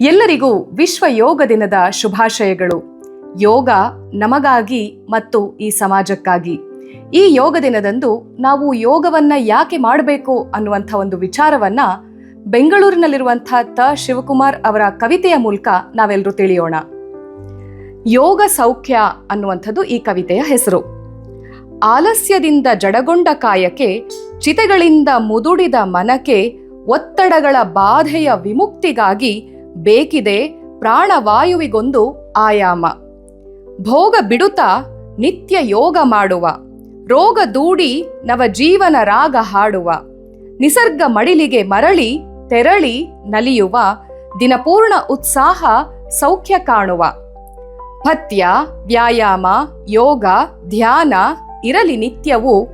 ಎಲ್ಲರಿಗೂ ವಿಶ್ವ ಯೋಗ ದಿನದ ಶುಭಾಶಯಗಳು. ಯೋಗ ನಮಗಾಗಿ ಮತ್ತು ಈ ಸಮಾಜಕ್ಕಾಗಿ. ಈ ಯೋಗ ದಿನದಂದು ನಾವು ಯೋಗವನ್ನ ಯಾಕೆ ಮಾಡಬೇಕು ಅನ್ನುವಂಥ ಒಂದು ವಿಚಾರವನ್ನ ಬೆಂಗಳೂರಿನಲ್ಲಿರುವಂಥ ತ ಶಿವಕುಮಾರ್ ಅವರ ಕವಿತೆಯ ಮೂಲಕ ನಾವೆಲ್ಲರೂ ತಿಳಿಯೋಣ. ಯೋಗ ಸೌಖ್ಯ ಅನ್ನುವಂಥದ್ದು ಈ ಕವಿತೆಯ ಹೆಸರು. ಆಲಸ್ಯದಿಂದ ಜಡಗೊಂಡ ಕಾಯಕೆ ಚಿತೆಗಳಿಂದ ಮುದುಡಿದ ಮನಕೆ ಒತ್ತಡಗಳ ಬಾಧೆಯ ವಿಮುಕ್ತಿಗಾಗಿ ಬೇಕಿದೆ ಪ್ರಾಣವಾಯುವಿಗೊಂದು ಆಯಾಮ. ಭೋಗ ಬಿಡುತ್ತಾ ನಿತ್ಯ ಯೋಗ ಮಾಡುವ. ರೋಗ ದೂಡಿ ನವಜೀವನ ರಾಗ ಹಾಡುವ. ನಿಸರ್ಗ ಮಡಿಲಿಗೆ ಮರಳಿ ತೆರಳಿ ನಲಿಯುವ. ದಿನಪೂರ್ಣ ಉತ್ಸಾಹ ಸೌಖ್ಯ ಕಾಣುವ. ಪಥ್ಯ, ವ್ಯಾಯಾಮ, ಯೋಗ, ಧ್ಯಾನ ಇರಲಿ ನಿತ್ಯವೂ.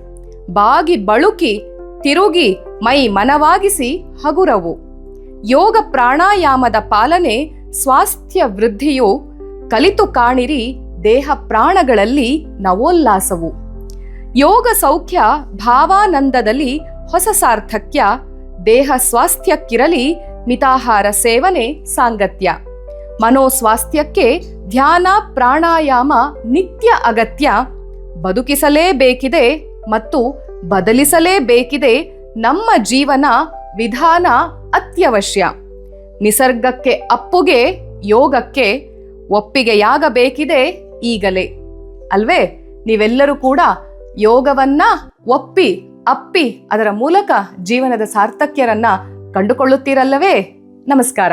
ಬಾಗಿ ಬಳುಕಿ ತಿರುಗಿ ಮೈ ಮನವಾಗಿಸಿ ಹಗುರವು. ಯೋಗ ಪ್ರಾಣಾಯಾಮದ ಪಾಲನೆ, ಸ್ವಾಸ್ಥ್ಯ ವೃದ್ಧಿಯು ಕಲಿತು ಕಾಣಿರಿ ದೇಹ ಪ್ರಾಣಗಳಲ್ಲಿ ನವೋಲ್ಲಾಸವು. ಯೋಗ ಸೌಖ್ಯ ಭಾವಾನಂದದಲ್ಲಿ ಹೊಸ ಸಾರ್ಥಕ್ಯ, ದೇಹ ಸ್ವಾಸ್ಥ್ಯಕ್ಕಿರಲಿ ಮಿತಾಹಾರ ಸೇವನೆ ಸಾಂಗತ್ಯ. ಮನೋಸ್ವಾಸ್ಥ್ಯಕ್ಕೆ ಧ್ಯಾನ ಪ್ರಾಣಾಯಾಮ ನಿತ್ಯ ಅಗತ್ಯ. ಬದುಕಿಸಲೇಬೇಕಿದೆ ಮತ್ತು ಬದಲಿಸಲೇಬೇಕಿದೆ ನಮ್ಮ ಜೀವನ ವಿಧಾನ ಅತ್ಯವಶ್ಯ. ನಿಸರ್ಗಕ್ಕೆ ಅಪ್ಪುಗೆ, ಯೋಗಕ್ಕೆ ಒಪ್ಪಿಗೆಯಾಗಬೇಕಿದೆ ಈಗಲೇ. ಅಲ್ವೇ? ನೀವೆಲ್ಲರೂ ಕೂಡ ಯೋಗವನ್ನ ಒಪ್ಪಿ, ಅಪ್ಪಿ ಅದರ ಮೂಲಕ ಜೀವನದ ಸಾರ್ಥಕ್ಯರನ್ನ ಕಂಡುಕೊಳ್ಳುತ್ತೀರಲ್ಲವೇ? ನಮಸ್ಕಾರ.